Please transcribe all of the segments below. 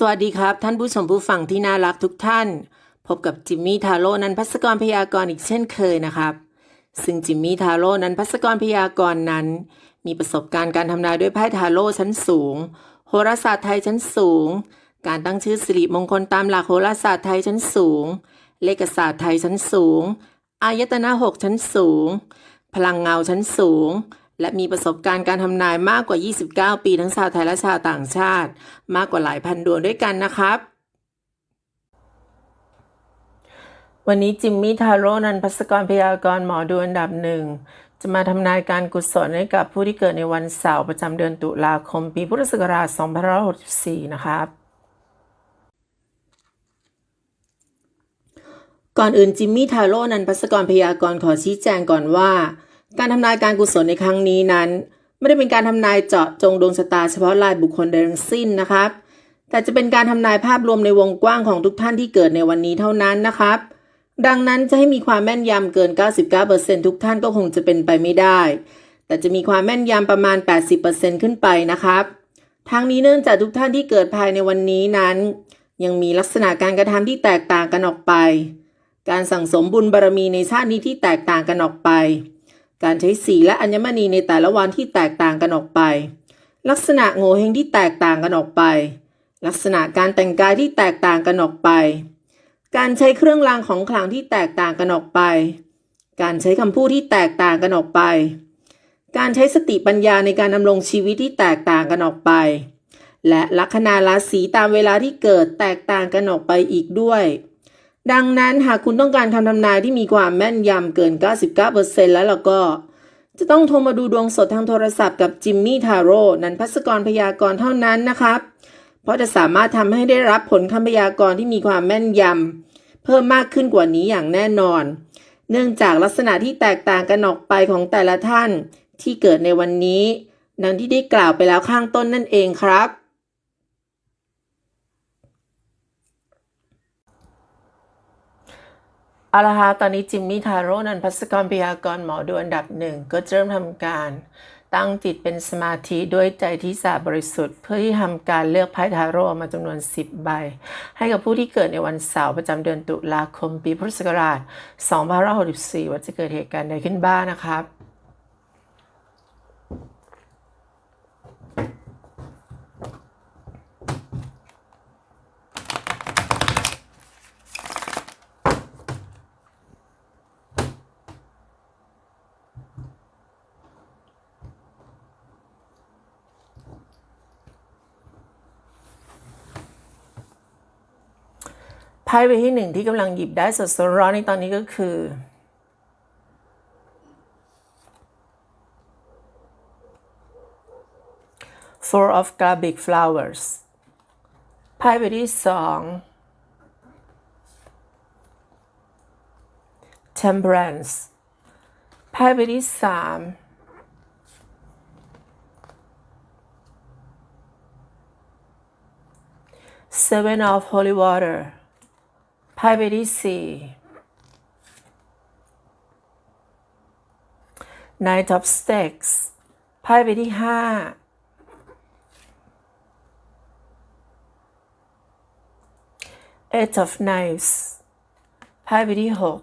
สวัสดีครับ ท่านผู้ชมผู้ฟังที่น่ารักทุกท่าน พบกับจิมมี่ทาโร่นันพัสกรพยากรณ์อีกเช่นเคยนะครับ ซึ่งจิมมี่ทาโร่นันพัสกรพยากรณ์นั้น มีประสบการณ์การทำนายด้วยไพ่ทาโร่ชั้นสูง โหราศาสตร์ไทยชั้นสูง การตั้งชื่อสิริมงคลตามหลักโหราศาสตร์ไทยชั้นสูง เลขศาสตร์ไทยชั้นสูง อายตนะหกชั้นสูง พลังเงาชั้นสูง และมีประสบการณ์การทำนายมากกว่า 29 ปีทั้งชาวไทยและชาวต่างชาติ มากกว่าหลายพันดวงด้วยกันนะครับ วันนี้จิมมี่ทาโร่นันพัสกรพยากรณ์หมอดูอันดับหนึ่งจะมาทำนายการกุศลให้กับผู้ที่เกิดในวันเสาร์ประจำเดือนตุลาคม ปีพุทธศักราช2564 นะครับ ก่อนอื่นจิมมี่ทาโร่นันพัสกรพยากรณ์ขอชี้แจงก่อนว่า การทำนายการกุศลในครั้งนี้นั้น ไม่ได้เป็นการทำนายเจาะจงดวงชะตาเฉพาะรายบุคคลใดทั้งสิ้นนะครับ แต่จะเป็นการทำนายภาพรวมในวงกว้างของทุกท่านที่เกิดในวันนี้เท่านั้นนะครับ ดังนั้นจะให้มีความแม่นยำเกิน 99%ทุกท่านก็คงจะเป็นไปไม่ได้ แต่จะมีความแม่นยำประมาณ 80%ขึ้นไปนะครับทางนี้เนื่องจากทุกท่านที่เกิดภายในวันนี้นั้น ยังมีลักษณะการกระทำที่แตกต่างกันออกไป การสั่งสมบุญบารมีในชาตินี้ที่แตกต่างกันออกไป การใช้สีและอัญมณีในแต่ละวันที่แตกต่างกันออกไป ลักษณะโง่เฮงที่แตกต่างกันออกไป ลักษณะการแต่งกายที่แตกต่างกันออกไป การใช้เครื่องรางของขลังที่แตกต่างกันออกไป การใช้คำพูดที่แตกต่างกันออกไป การใช้สติปัญญาในการดำรงชีวิตที่แตกต่างกันออกไป และลัคนาราศีตามเวลาที่เกิดแตกต่างกันออกไปอีกด้วย ดังนั้นหากคุณต้องการคำทำนายที่มีความแม่นยำเกิน 99%แล้วล่ะก็ จะต้องโทรมาดูดวงสดทางโทรศัพท์กับจิมมี่ทาโร่นันพัสกรพยากรณ์เท่านั้นนะครับ เพราะจะสามารถทำให้ได้รับผลคำพยากรณ์ที่มีความแม่นยำเพิ่มมากขึ้นกว่านี้อย่างแน่นอน เนื่องจากลักษณะที่แตกต่างกันออกไปของแต่ละท่านที่เกิดในวันนี้ ดังที่ได้กล่าวไปแล้วข้างต้นนั่นเองครับ เอาละค่ะตอนนี้จิมมี่ทาโร่นันพัสกรพยากรณ์หมอดูอันดับหนึ่งก็เริ่มทำการตั้งจิตเป็นสมาธิด้วยใจที่สะอาดบริสุทธิ์ เพื่อที่ทำการเลือกไพ่ทาโร่มาจำนวน 10 ใบ ให้กับผู้ที่เกิดในวันเสาร์ประจำเดือนตุลาคมปีพุทธศักราช2564ว่าจะเกิดเหตุการณ์ใดขึ้นบ้างนะครับ ไพ่ใบที่หนึ่งที่กำลังหยิบได้สดๆร้อนในตอนนี้ก็คือ Four of Gabic Flowers ไพ่ใบที่สอง Temperance ไพ่ใบที่สาม Seven of Holy Water ไพ่ใบที่สี่ Knight of Stakes ไพ่ใบที่ห้า Eight of Knives ไพ่ใบที่หก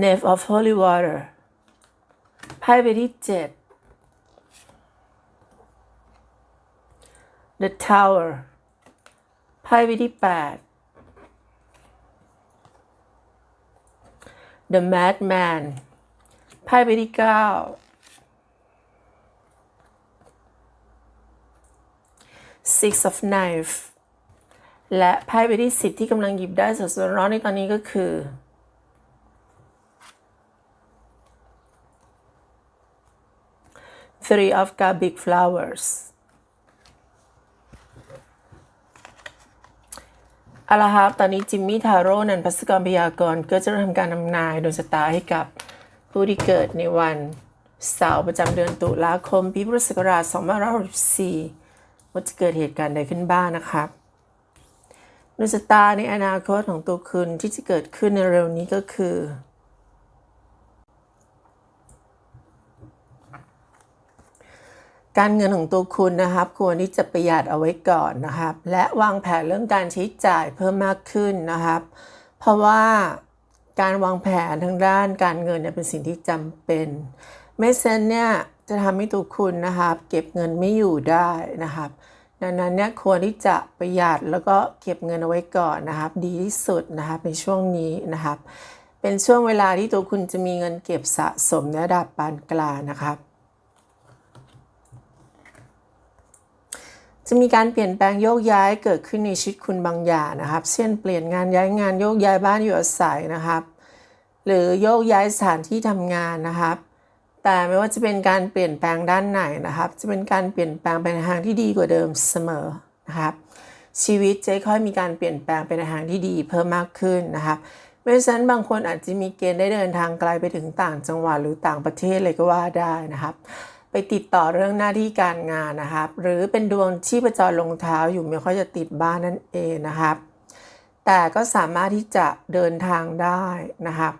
Knave of Holy Water ไพ่ใบที่เจ็ด The Tower ไพ่ใบที่แปด The Madman ไพ่ใบที่เก้า Six of Knife และไพ่ใบที่สิบที่กำลังหยิบได้สดๆร้อนๆในตอนนี้ก็คือ Three of Gabic Flowers เอาละครับตอนนี้จิมมี่ทาโร่นันพัสกรพยากรณ์ก็จะทำการทำนายดวงชะตาให้กับผู้ที่เกิดในวันเสาร์ประจำเดือนตุลาคมปีพุทธศักราช2564ว่าจะเกิดเหตุการณ์ใดขึ้นบ้างนะครับดวงชะตาในอนาคตของตัวคุณที่จะเกิดขึ้นในเร็วนี้ก็คือ การเงินของตัวคุณนะครับ ควรที่จะประหยัดเอาไว้ก่อนนะครับ และวางแผนเรื่องการใช้จ่ายเพิ่มมากขึ้นนะครับ เพราะว่าการวางแผนทางด้านการเงินเนี่ยเป็นสิ่งที่จำเป็นไม่เช่นเนี่ยจะทำให้ตัวคุณนะครับ เก็บเงินไม่อยู่ได้นะครับ ดังนั้นเนี่ยควรที่จะประหยัดแล้วก็เก็บเงินเอาไว้ก่อนนะครับ ดีที่สุดนะครับในช่วงนี้นะครับ เป็นช่วงเวลาที่ตัวคุณจะมีเงินเก็บสะสมในระดับปานกลางนะครับ จะมีการเปลี่ยนแปลงโยกย้ายเกิดขึ้นในชีวิตคุณบางอย่างนะครับ เช่นเปลี่ยนงานย้ายงานโยกย้ายบ้านอยู่อาศัยนะครับ หรือโยกย้ายสถานที่ทำงานนะครับ แต่ไม่ว่าจะเป็นการเปลี่ยนแปลงด้านไหนนะครับ จะเป็นการเปลี่ยนแปลงไปในทางที่ดีกว่าเดิมเสมอนะครับ ชีวิตจะค่อยมีการเปลี่ยนแปลงไปในทางที่ดีเพิ่มมากขึ้นนะครับเพราะฉะนั้นบางคนอาจจะมีเกณฑ์ได้เดินทางไกลไปถึงต่างจังหวัดหรือต่างประเทศเลยก็ว่าได้นะครับ ไปติดต่อเรื่องหน้าที่การงานนะครับ หรือเป็นดวงที่ประจรลงเท้าอยู่ไม่ค่อยจะติดบ้านนั่นเองนะครับ แต่ก็สามารถที่จะเดินทางได้นะครับ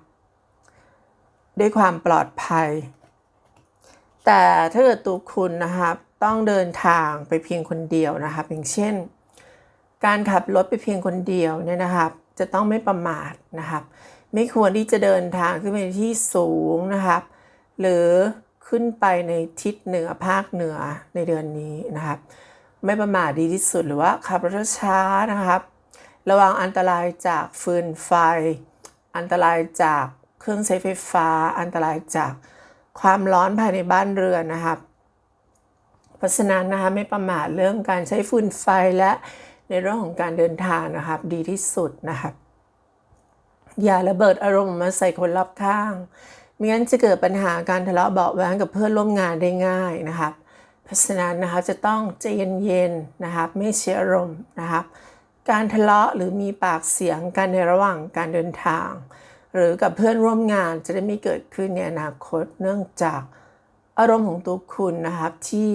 ด้วยความปลอดภัย แต่ถ้าเกิดตัวคุณนะครับต้องเดินทางไปเพียงคนเดียวนะครับ อย่างเช่น การขับรถไปเพียงคนเดียวเนี่ยนะครับ จะต้องไม่ประมาทนะครับ ไม่ควรที่จะเดินทางขึ้นไปที่สูงนะครับ หรือ ขึ้นไปในทิศเหนือภาคเหนือในเดือนนี้นะครับ ไม่ประมาทดีที่สุดหรือว่าขับรถช้านะครับ ระวังอันตรายจากฟืนไฟ อันตรายจากเครื่องใช้ไฟฟ้า อันตรายจากความร้อนภายในบ้านเรือนนะครับ เพราะฉะนั้นนะคะไม่ประมาทเรื่องการใช้ฟืนไฟและในเรื่องของการเดินทางนะครับ ดีที่สุดนะครับ อย่าระเบิดอารมณ์มาใส่คนรอบข้าง ไม่งั้นจะเกิดปัญหาการทะเลาะเบาะแว้งกับเพื่อนร่วมงานได้ง่ายนะครับ เพราะฉะนั้นนะคะจะต้องใจเย็นๆนะครับ ไม่เชียอารมณ์นะครับ การทะเลาะหรือมีปากเสียงกันในระหว่างการเดินทาง หรือกับเพื่อนร่วมงานจะได้ไม่เกิดขึ้นในอนาคตเนื่องจากอารมณ์ของตัวคุณนะครับที่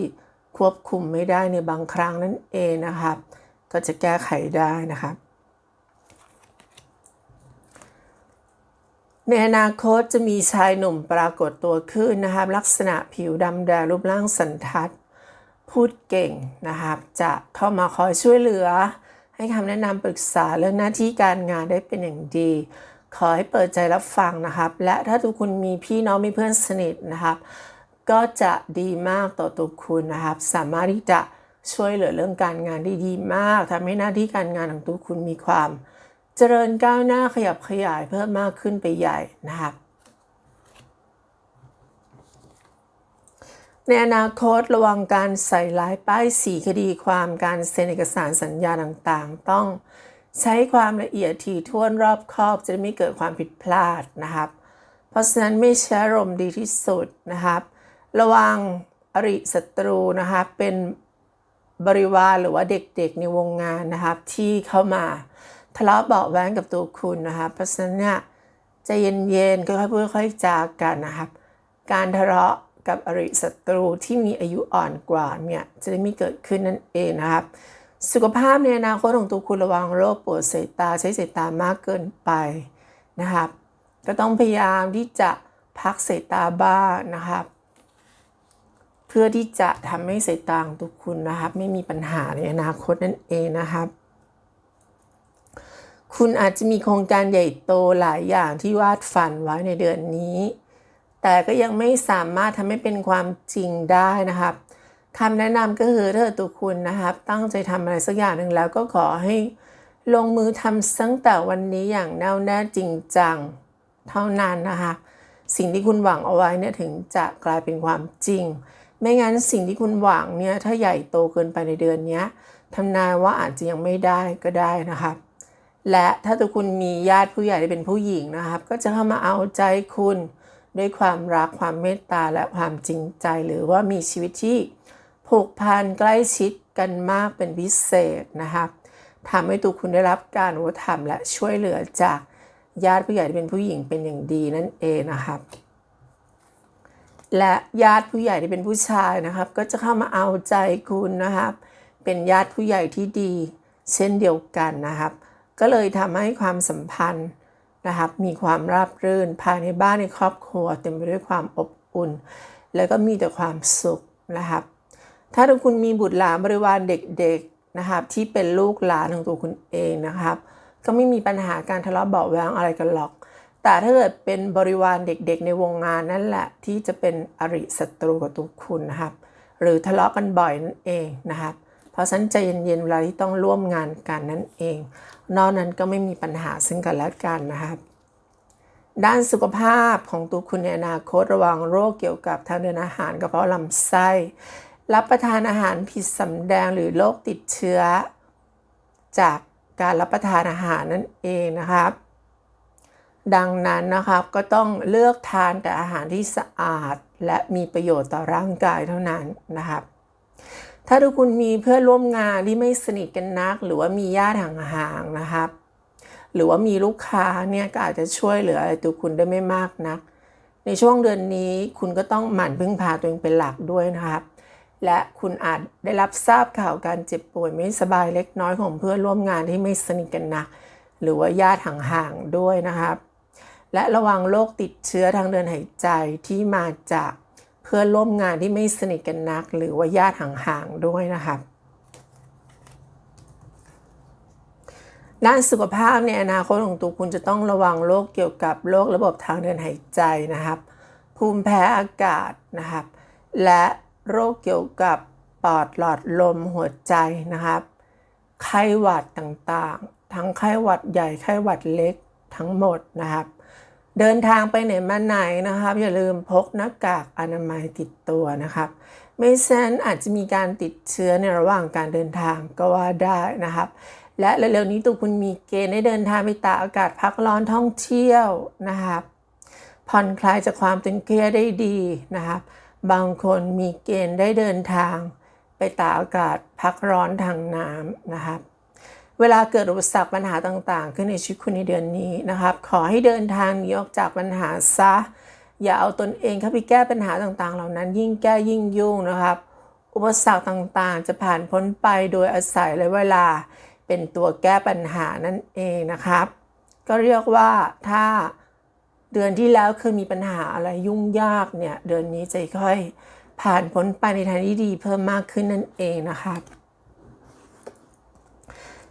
ควบคุมไม่ได้ในบางครั้งนั่นเองนะครับ ก็จะแก้ไขได้นะครับ ในอนาคตจะมีชายหนุ่มปรากฏตัวขึ้นนะครับลักษณะผิวดำแดงรูปร่างสันทัด พูดเก่งนะครับจะเข้ามาคอยช่วยเหลือ ให้คำแนะนำปรึกษาเรื่องหน้าที่การงานได้เป็นอย่างดี ขอให้เปิดใจรับฟังนะครับ และถ้าทุกคุณมีพี่น้องมีเพื่อนสนิทนะครับ ก็จะดีมากต่อตัวคุณนะครับ สามารถที่จะช่วยเหลือเรื่องการงานได้ดีมากทำให้หน้าที่การงานของตัวคุณมีความ เจริญก้าวหน้าขยับขยายเพิ่มมากขึ้นไปใหญ่นะครับในอนาคตระวังการใส่ลายป้ายสีคดีความการเซ็นเอกสารสัญญาต่างๆ ต้องใช้ความละเอียดถี่ถ้วนรอบคอบจะได้ไม่เกิดความผิดพลาดนะครับ เพราะฉะนั้นไม่ใช้อารมณ์ดีที่สุดนะครับ ระวังอริศัตรูนะครับเป็นบริวารหรือว่าเด็กๆในวงงานนะครับที่เข้ามา ทะเลาะเบาแว้งกับตัวคุณนะครับเพราะฉะนั้นเนี่ยใจเย็นๆค่อยๆพูดค่อยๆจากันนะครับ การทะเลาะกับอริศัตรูที่มีอายุอ่อนกว่าเนี่ยจะได้ไม่เกิดขึ้นนั่นเองนะครับ สุขภาพในอนาคตของตัวคุณระวังโรคปวดสายตาใช้สายตามากเกินไปนะครับ ก็ต้องพยายามที่จะพักสายตาบ้างนะครับ เพื่อที่จะทำให้สายตาของตัวคุณนะครับ ไม่มีปัญหาในอนาคตนั่นเองนะครับ คุณอาจจะมีโครงการใหญ่โตหลายอย่างที่วาดฝันไว้ในเดือนนี้ แต่ก็ยังไม่สามารถทำให้เป็นความจริงได้นะครับคำแนะนำก็คือถ้าตัวคุณนะครับ ตั้งใจทำอะไรสักอย่างหนึ่งแล้วก็ขอให้ลงมือทำตั้งแต่วันนี้อย่างแน่วแน่จริงจังเท่านั้นนะคะ สิ่งที่คุณหวังเอาไว้เนี่ยถึงจะกลายเป็นความจริง ไม่งั้นสิ่งที่คุณหวังเนี่ยถ้าใหญ่โตเกินไปในเดือนนี้ทำนายว่าอาจจะยังไม่ได้ก็ได้นะครับ และถ้าตัวคุณมีญาติผู้ใหญ่ที่เป็นผู้หญิงนะครับ ก็จะเข้ามาเอาใจคุณด้วยความรักความเมตตาและความจริงใจ หรือว่ามีชีวิตที่ผูกพันใกล้ชิดกันมากเป็นพิเศษนะครับทำให้ตัวคุณได้รับการอุปถัมภ์และช่วยเหลือจากญาติผู้ใหญ่ที่เป็นผู้หญิงเป็นอย่างดีนั่นเองนะครับ และญาติผู้ใหญ่ที่เป็นผู้ชายนะครับ ก็จะเข้ามาเอาใจคุณนะครับ เป็นญาติผู้ใหญ่ที่ดี เช่นเดียวกันนะครับ ก็เลยทำให้ความสัมพันธ์นะครับมีความราบรื่น ภายในบ้านในครอบครัว เต็มไปด้วยความอบอุ่น แล้วก็มีแต่ความสุขนะครับ ถ้าทุกคุณมีบุตรหลานบริวารเด็กๆนะครับที่เป็นลูกหลานของตัวคุณเองนะครับ ก็ไม่มีปัญหาการทะเลาะเบาแวงอะไรกันหรอก แต่ถ้าเกิดเป็นบริวารเด็กๆ ในวงงานนั่นแหละที่จะเป็นอริศัตรูกับตัวคุณนะครับ หรือทะเลาะกันบ่อยนั่นเองนะครับ เพราะฉะนั้นใจเย็นๆเวลาที่ต้องร่วมงานกันนั่นเอง นอกนั้นก็ไม่มีปัญหาซึ่งกันและกันนะครับด้านสุขภาพของตัวคุณในอนาคตระวังโรคเกี่ยวกับทางเดินอาหารกระเพาะลำไส้ รับประทานอาหารผิดสำแดงหรือโรคติดเชื้อ จากการรับประทานอาหารนั่นเองนะครับ ดังนั้นนะครับก็ต้องเลือกทานแต่อาหารที่สะอาดและมีประโยชน์ต่อร่างกายเท่านั้นนะครับ ถ้าทุกคุณมีเพื่อนร่วมงานที่ไม่สนิทกันนัก หรือว่ามีญาติห่างๆนะครับ หรือว่ามีลูกค้าเนี่ยก็อาจจะช่วยเหลือตัวคุณได้ไม่มากนัก ในช่วงเดือนนี้คุณก็ต้องหมั่นพึ่งพาตัวเองเป็นหลักด้วยนะครับ และคุณอาจได้รับทราบข่าวการเจ็บป่วยไม่สบายเล็กน้อยของเพื่อนร่วมงานที่ไม่สนิทกันนัก หรือว่าญาติห่างๆด้วยนะครับ และระวังโรคติดเชื้อทางเดินหายใจที่มาจาก เพื่อนร่วมงานที่ไม่สนิทกันนัก หรือว่าญาติห่างๆด้วยนะครับด้านสุขภาพในอนาคตของตัวคุณจะต้องระวังโรคเกี่ยวกับโรคระบบทางเดินหายใจนะครับ ภูมิแพ้อากาศนะครับ และโรคเกี่ยวกับปอดหลอดลมหัวใจนะครับ ไข้หวัดต่างๆ ทั้งไข้หวัดใหญ่ไข้หวัดเล็กทั้งหมดนะครับ เดินทางไปไหนมาไหนนะครับ อย่าลืมพกหน้ากากอนามัยติดตัวนะครับ ไม่เช่นอาจจะมีการติดเชื้อในระหว่างการเดินทางก็ว่าได้นะครับ และเร็วๆนี้ตัวคุณมีเกณฑ์ได้เดินทางไปตากอากาศพักร้อนท่องเที่ยวนะครับผ่อนคลายจากความตึงเครียดได้ดีนะครับ บางคนมีเกณฑ์ได้เดินทางไปตากอากาศพักร้อนทางน้ำนะครับ เวลาเกิดอุปสรรคปัญหาต่างๆ ขึ้นในชีวิตคุณในเดือนนี้นะครับ ขอให้เดินทางหนีออกจากปัญหาซะ อย่าเอาตนเองเข้าไปแก้ปัญหาต่างๆ เหล่านั้น ยิ่งแก้ยิ่งยุ่งนะครับ อุปสรรคต่างๆ จะผ่านพ้นไปโดยอาศัยและเวลาเป็นตัวแก้ปัญหานั่นเองนะครับ ก็เรียกว่าถ้าเดือนที่แล้วเคยมีปัญหาอะไรยุ่งยากเนี่ยเดือนนี้จะค่อยผ่านพ้นไปในทางที่ดีเพิ่มมากขึ้นนั่นเองนะครับ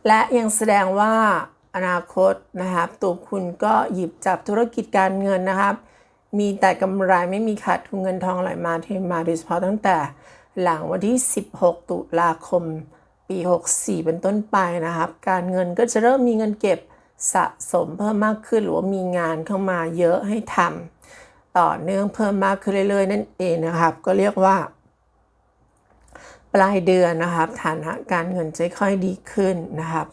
และยังแสดงว่าอนาคตนะครับ ตัวคุณก็หยิบจับธุรกิจการเงินนะครับ มีแต่กำไรไม่มีขาดทุนเงินทองไหลมาเทมาโดยเฉพาะตั้งแต่หลังวันที่ 16 ตุลาคม ปี 64 เป็นต้นไปนะครับ การเงินก็จะเริ่มมีเงินเก็บสะสมเพิ่มมากขึ้นหรือว่ามีงานเข้ามาเยอะให้ทำต่อเนื่องเพิ่มมากขึ้นเรื่อยๆนั่นเองนะครับ ก็เรียกว่า ปลายเดือนนะครับฐานะการเงินจะค่อยดีขึ้นนะครับ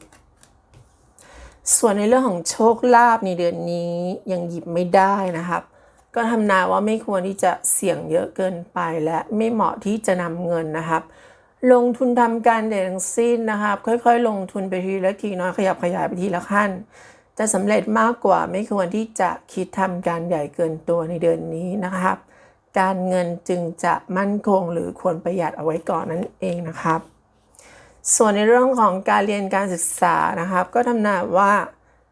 ส่วนในเรื่องของโชคลาภในเดือนนี้ยังหยิบไม่ได้นะครับ ก็ทำนายว่าไม่ควรที่จะเสี่ยงเยอะเกินไปและไม่เหมาะที่จะนำเงินนะครับ ลงทุนทำการเด่นทั้งสิ้นนะครับ ค่อยๆ ลงทุนไปทีละทีน้อยขยับขยายไปทีละขั้นจะสำเร็จมากกว่าไม่ควรที่จะคิดทำการใหญ่เกินตัวในเดือนนี้นะครับ การเงินจึงจะมั่นคงหรือควรประหยัดเอาไว้ก่อนนั่นเองนะครับ ส่วนในเรื่องของการเรียนการศึกษานะครับ ก็ทำนายว่า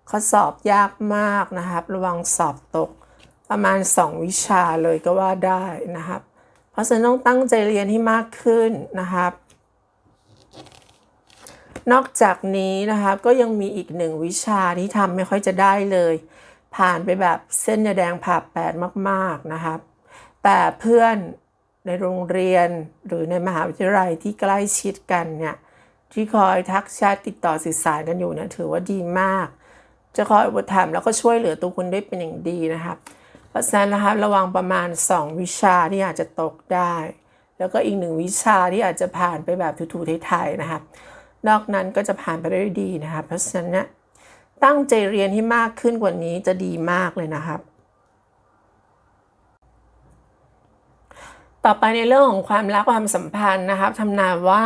ข้อสอบยากมากนะครับ ระวังสอบตกประมาณ 2 วิชาเลยก็ว่าได้นะครับ เพราะฉะนั้นต้องตั้งใจเรียนให้มากขึ้นนะครับ นอกจากนี้นะครับก็ยังมีอีกหนึ่งวิชาที่ทำไม่ค่อยจะได้เลย ผ่านไปแบบเส้นยาแดงผ่าแปดมากๆนะครับ แต่เพื่อนในโรงเรียนหรือในมหาวิทยาลัยที่ใกล้ชิดกันเนี่ยที่คอยทักแชทติดต่อสื่อสารกันอยู่เนี่ยถือว่าดีมาก จะคอยอุปถัมภ์แล้วก็ช่วยเหลือตัวคุณได้เป็นอย่างดีนะครับ เพราะฉะนั้นนะครับระวังประมาณ 2 วิชาที่อาจจะตกได้ แล้วก็อีกหนึ่งวิชาที่อาจจะผ่านไปแบบถูๆไทยๆนะครับ นอกนั้นก็จะผ่านไปได้ดีนะครับ เพราะฉะนั้นเนี่ยตั้งใจเรียนให้มากขึ้นกว่านี้จะดีมากเลยนะครับ ต่อไปในเรื่องของความรักความสัมพันธ์นะครับทำนายว่า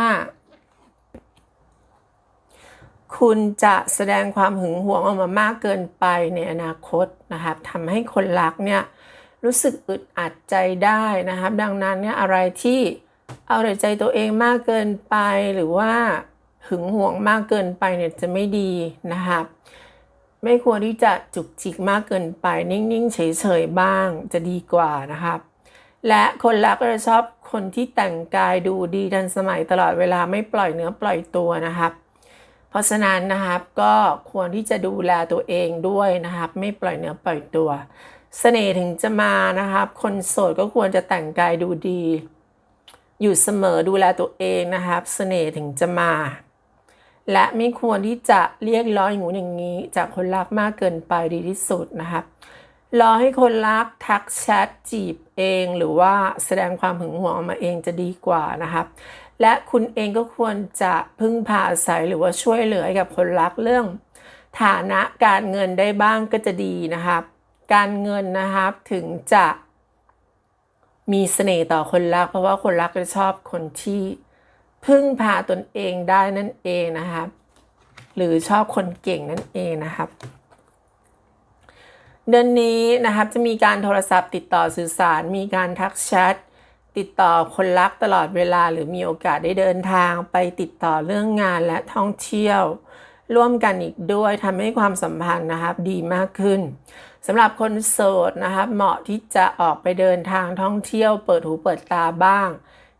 คุณจะแสดงความหึงหวงออกมามากเกินไปในอนาคตนะครับทำให้คนรักเนี่ยรู้สึกอึดอัดใจได้นะครับ ดังนั้นเนี่ยอะไรที่เอาแต่ใจตัวเองมากเกินไปหรือว่าหึงหวงมากเกินไปเนี่ยจะไม่ดีนะครับไม่ควรที่จะจุกจิกมากเกินไปนิ่งๆเฉยๆบ้างจะดีกว่านะครับ และคนรักก็จะชอบคนที่แต่งกายดูดีทันสมัยตลอดเวลาไม่ปล่อยเนื้อปล่อยตัวนะครับ เพราะฉะนั้นนะครับก็ควรที่จะดูแลตัวเองด้วยนะครับ ไม่ปล่อยเนื้อปล่อยตัวเสน่ห์ถึงจะมานะครับ คนโสดก็ควรจะแต่งกายดูดี อยู่เสมอดูแลตัวเองนะครับเสน่ห์ถึงจะมา และไม่ควรที่จะเรียกร้องอย่างงู้นอย่างนี้ จากคนรักมากเกินไปดีที่สุดนะครับ รอให้คนรักทักแชทจีบเอง หรือว่าแสดงความหึงหวงออกมาเองจะดีกว่านะครับ และคุณเองก็ควรจะพึ่งพาอาศัยหรือว่าช่วยเหลือกับคนรักเรื่อง ฐานะการเงินได้บ้างก็จะดีนะครับ การเงินนะครับถึงจะมีเสน่ห์ต่อคนรัก เพราะว่าคนรักจะชอบคนที่พึ่งพาตนเองได้นั่นเองนะครับ หรือชอบคนเก่งนั่นเองนะครับ เดือนนี้นะครับจะมีการโทรศัพท์ติดต่อสื่อสาร มีการทักแชทติดต่อคนรักตลอดเวลา หรือมีโอกาสได้เดินทางไปติดต่อเรื่องงานและท่องเที่ยว ร่วมกันอีกด้วยทำให้ความสัมพันธ์นะครับดีมากขึ้นสำหรับคนโสดนะครับเหมาะที่จะออกไปเดินทางท่องเที่ยว เปิดหูเปิดตาบ้าง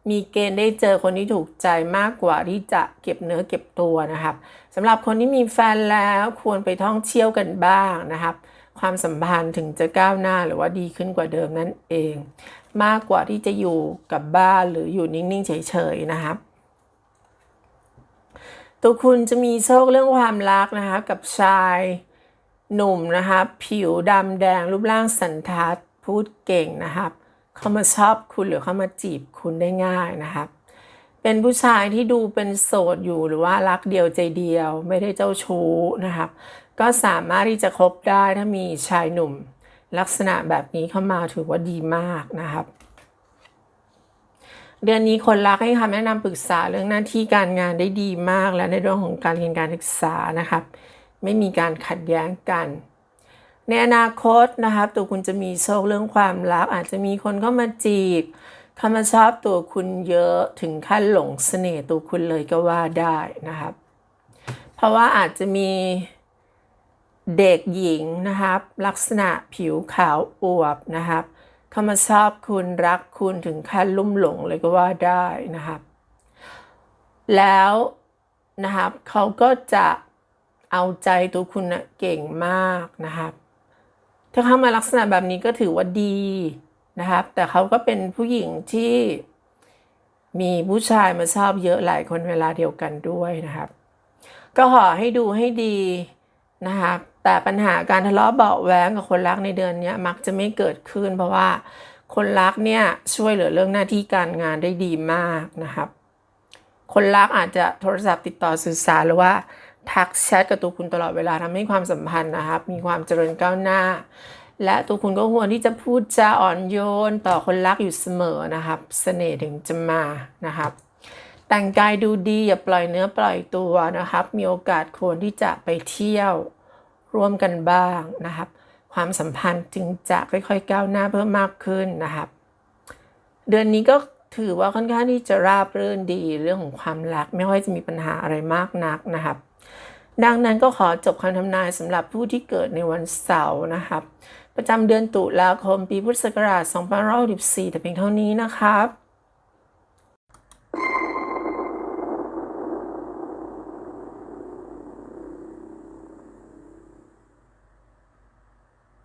มีเกณฑ์ได้เจอคนที่ถูกใจมากกว่าที่จะเก็บเนื้อเก็บตัวนะครับสำหรับคนที่มีแฟนแล้วควรไปท่องเที่ยวกันบ้างนะครับ ความสัมพันธ์ถึงจะก้าวหน้าหรือว่าดีขึ้นกว่าเดิมนั่นเอง มากกว่าที่จะอยู่กับบ้านหรืออยู่นิ่ง ๆ เฉย ๆ นะครับตัวคุณจะมีโชคเรื่องความรักนะคะกับชายหนุ่มนะคะผิวดำแดงรูปร่างสันทัดพูดเก่งนะครับ เขามาชอบคุณหรือเขามาจีบคุณได้ง่ายนะครับ เป็นผู้ชายที่ดูเป็นโสดอยู่หรือว่ารักเดียวใจเดียว ไม่ได้เจ้าชู้นะครับ ก็สามารถที่จะคบได้ถ้ามีชายหนุ่ม ลักษณะแบบนี้เข้ามาถือว่าดีมากนะครับ เดือนนี้คนรักให้คำแนะนำปรึกษาเรื่องหน้าที่การงานได้ดีมากและในเรื่องของการเรียนการศึกษานะครับ ไม่มีการขัดแย้งกันในอนาคตนะครับ ตัวคุณจะมีโชคเรื่องความรัก อาจจะมีคนเข้ามาจีบเข้ามาชอบตัวคุณเยอะถึงขั้นหลงเสน่ห์ตัวคุณเลยก็ว่าได้นะครับ เพราะว่าอาจจะมี เด็กหญิงนะครับ ลักษณะผิวขาวอวบนะครับเข้ามาชอบคุณรักคุณถึงขั้นลุ่มหลงเลยก็ว่าได้นะครับ แล้วนะครับเขาก็จะเอาใจตัวคุณนะเก่งมากนะครับ ถ้าเข้ามาลักษณะแบบนี้ก็ถือว่าดีนะครับ แต่เขาก็เป็นผู้หญิงที่มีผู้ชายมาชอบเยอะหลายคนเวลาเดียวกันด้วยนะครับ ก็ขอให้ดูให้ดี นะครับแต่ปัญหาการทะเลาะเบาะแว้งกับคนรักในเดือนนี้มักจะไม่เกิดขึ้น เพราะว่าคนรักเนี่ยช่วยเหลือเรื่องหน้าที่การงานได้ดีมากนะครับ คนรักอาจจะโทรศัพท์ติดต่อสื่อสารหรือว่าทักแชทกับตัวคุณตลอดเวลาทำให้ความสัมพันธ์นะครับ มีความเจริญก้าวหน้า และตัวคุณก็ควรที่จะพูดจาอ่อนโยนต่อคนรักอยู่เสมอนะครับ เสน่ห์ถึงจะมานะครับ แต่งกายดูดีอย่าปล่อยเนื้อปล่อยตัวนะครับ มีโอกาสควรที่จะไปเที่ยวร่วมกันบ้างนะครับ ความสัมพันธ์จึงจะค่อยๆก้าวหน้าเพิ่มมากขึ้นนะครับ เดือนนี้ก็ถือว่าค่อนข้างที่จะราบรื่นดีเรื่องของความรักไม่ค่อยจะมีปัญหาอะไรมากนักนะครับ ดังนั้นก็ขอจบคำทำนายสำหรับผู้ที่เกิดในวันเสาร์นะครับ ประจำเดือนตุลาคมปีพุทธศักราช2564แต่เพียงเท่านี้นะครับ